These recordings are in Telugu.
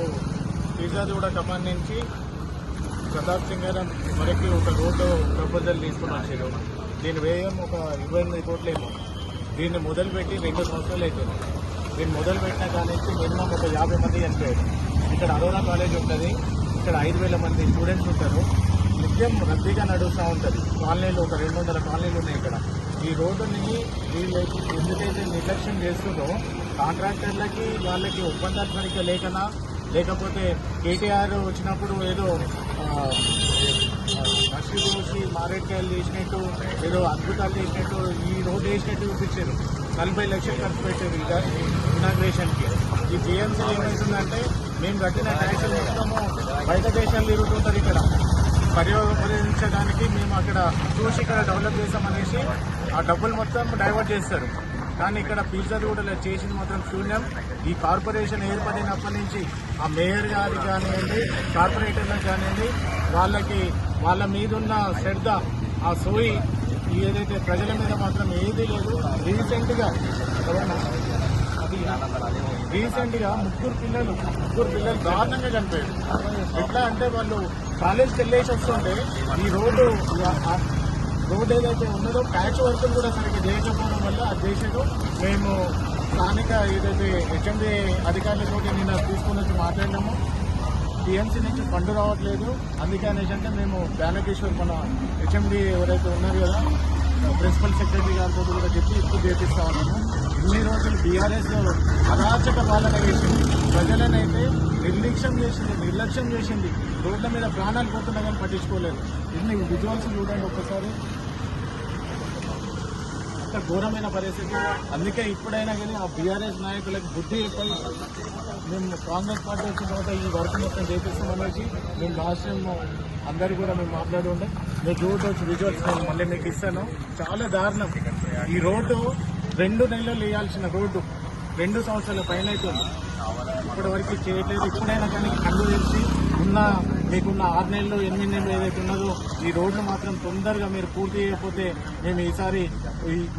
ఇప్పుడు కమాండ్ నుంచి ప్రతాప్ గారు వరకు ఒక రోడ్డు ప్రపోజల్ తీసుకుని వచ్చారు దీని వ్యయం ఒక ఇరవై ఎనిమిది కోట్లేమో దీన్ని మొదలుపెట్టి రెండు సంవత్సరాలు అవుతుంది దీన్ని మొదలుపెట్టిన కానీ మినిమం ఒక యాభై మంది చనిపోయారు. ఇక్కడ అరోనా కాలేజ్ ఉంటుంది. ఇక్కడ ఐదు వేల మంది స్టూడెంట్స్ ఉంటారు. నిత్యం రద్దీగా నడుస్తూ ఉంటుంది. కాలనీలు ఒక రెండు వందల కాలనీలు ఉన్నాయి ఇక్కడ. ఈ రోడ్డుని వీళ్ళు ఎందుకైతే నిర్లక్ష్యం చేస్తుందో కాంట్రాక్టర్లకి వాళ్ళకి ఒప్పందాలు సరిగ్గా లేకనా లేకపోతే కేటీఆర్ వచ్చినప్పుడు ఏదో మసి పోసి మారేడుకాయలు చేసినట్టు ఏదో అద్భుతాలు చేసినట్టు ఈ రోడ్డు వేసినట్టు చూపించారు. నలభై లక్షలు ఖర్చు పెట్టారు ఇనాగ్రేషన్కి. ఈ జిఎంసీ ఏమవుతుందంటే మేము కట్టిన ట్యాక్సులు మొత్తము బయట దేశాలు తిరుగుతుంటారు ఇక్కడ. పర్యవరించడానికి మేము అక్కడ చూసి ఇక్కడ డెవలప్ చేస్తామనేసి ఆ డబ్బులు మొత్తం డైవర్ట్ చేస్తారు. కానీ ఇక్కడ పిజ్జాది కూడా చేసింది మాత్రం శూన్యం. ఈ కార్పొరేషన్ ఏర్పడినప్పటి నుంచి ఆ మేయర్ గారి కానివ్వండి కార్పొరేటర్లకు కానివ్వండి వాళ్ళకి వాళ్ళ మీద ఉన్న శ్రద్ధ ఆ సోయి ఏదైతే ప్రజల మీద మాత్రం ఏదీ లేదు. రీసెంట్గా రీసెంట్గా రీసెంట్గా ముగ్గురు పిల్లలు ముగ్గురు పిల్లలు దారుణంగా చనిపోయారు. ఎట్లా అంటే వాళ్ళు కాలేజ్కి వెళ్ళేసి వస్తుంటే ఈ రోడ్డు రోడ్ ఏదైతే ఉన్నదో ప్యాచ్ వర్క్ కూడా సరిగ్గా చేయకపోవడం వల్ల అది చేసేదో మేము స్థానిక ఏదైతే హెచ్ఎండి అధికారులతో నిన్న తీసుకుని వచ్చి మాట్లాడినాము టీఎంసీ నుంచి ఫండ్ రావట్లేదు. అందుకే అనేసి అంటే మేము బ్యానకేశ్వర్ మన హెచ్ఎండి ఎవరైతే ఉన్నారు కదా ప్రిన్సిపల్ సెక్రటరీ గారితో కూడా చెప్పి ఇప్పుడు చేపిస్తా ఉన్నాము. ఇన్ని రోజులు బీఆర్ఎస్ అరాచక పాలన చేసింది. ప్రజలనైతే నిర్లక్ష్యం చేసింది నిర్లక్ష్యం చేసింది. రోడ్ల మీద ప్రాణాలు పోతున్నా కానీ పట్టించుకోలేదు. ఇన్ని విజువల్స్ చూడండి ఒక్కసారి అంత ఘోరమైన పరిస్థితి. అందుకే ఇప్పుడైనా కానీ ఆ బీఆర్ఎస్ నాయకులకు బుద్ధి చెప్పి మేము కాంగ్రెస్ పార్టీ వచ్చిన తర్వాత ఈ వర్క్ మొత్తం చేపిస్తామనేసి మేము లాస్ట్ టైం కూడా మేము మాట్లాడి ఉండే మీరు చూడవచ్చు విజువల్స్ నేను మళ్ళీ మీకు ఇస్తాను. చాలా దారుణం. ఈ రోడ్డు రెండు నెలలు వేయాల్సిన రోడ్డు రెండు సంవత్సరాల పైన అవుతుంది ఇప్పటి వరకు చేయట్లేదు. ఇప్పుడైనా కానీ కళ్ళు తెరిచి ఉన్న మీకున్న ఆరు నెలలు ఎనిమిది నెలలు ఏదైతే ఉన్నదో ఈ రోడ్లు మాత్రం తొందరగా మీరు పూర్తి చేయకపోతే మేము ఈసారి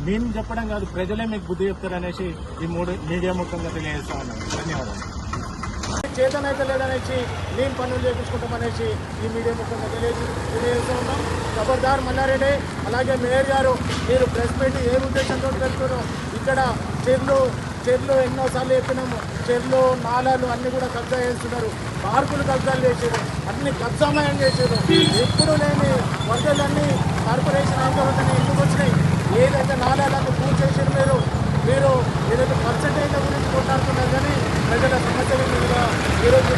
మేము చెప్పడం కాదు ప్రజలే మీకు బుద్ధి చెప్తారనేసి ఈ మూడు మీడియా ముఖంగా తెలియజేస్తా ఉన్నాం. ధన్యవాదాలు. చేతనైతే లేదనేసి మేము పనులు చేపించుకుంటామనేసి ఈ మీడియా ముఖంగా తెలియజేస్తూ ఉన్నాం. ఖబర్దార్ మల్లారెడ్డి అలాగే మేయర్ గారు మీరు ప్రెస్ పెట్టి ఏ ఉద్దేశంతో పెడుతున్నారు ఇక్కడ చెర్లు చెర్లు ఎన్నోసార్లు చెప్పినాము. చెర్లు నాళాలు అన్నీ కూడా కబ్జా చేస్తున్నారు. పార్కులు కబ్జాలు చేసేది అన్ని కబ్జామయం చేసేది ఎప్పుడు లేని వరదలన్నీ కార్పొరేషన్ ఆందోళన ఎందుకు వచ్చినాయి? ఏదైతే నాళాలన్నీ పూర్తి చేసారు మీరు మీరు ఏదైతే పర్సెంటేజ్ గురించి కొట్లాడుతున్నారు కానీ ప్రజల సమస్యల మీద ఈరోజు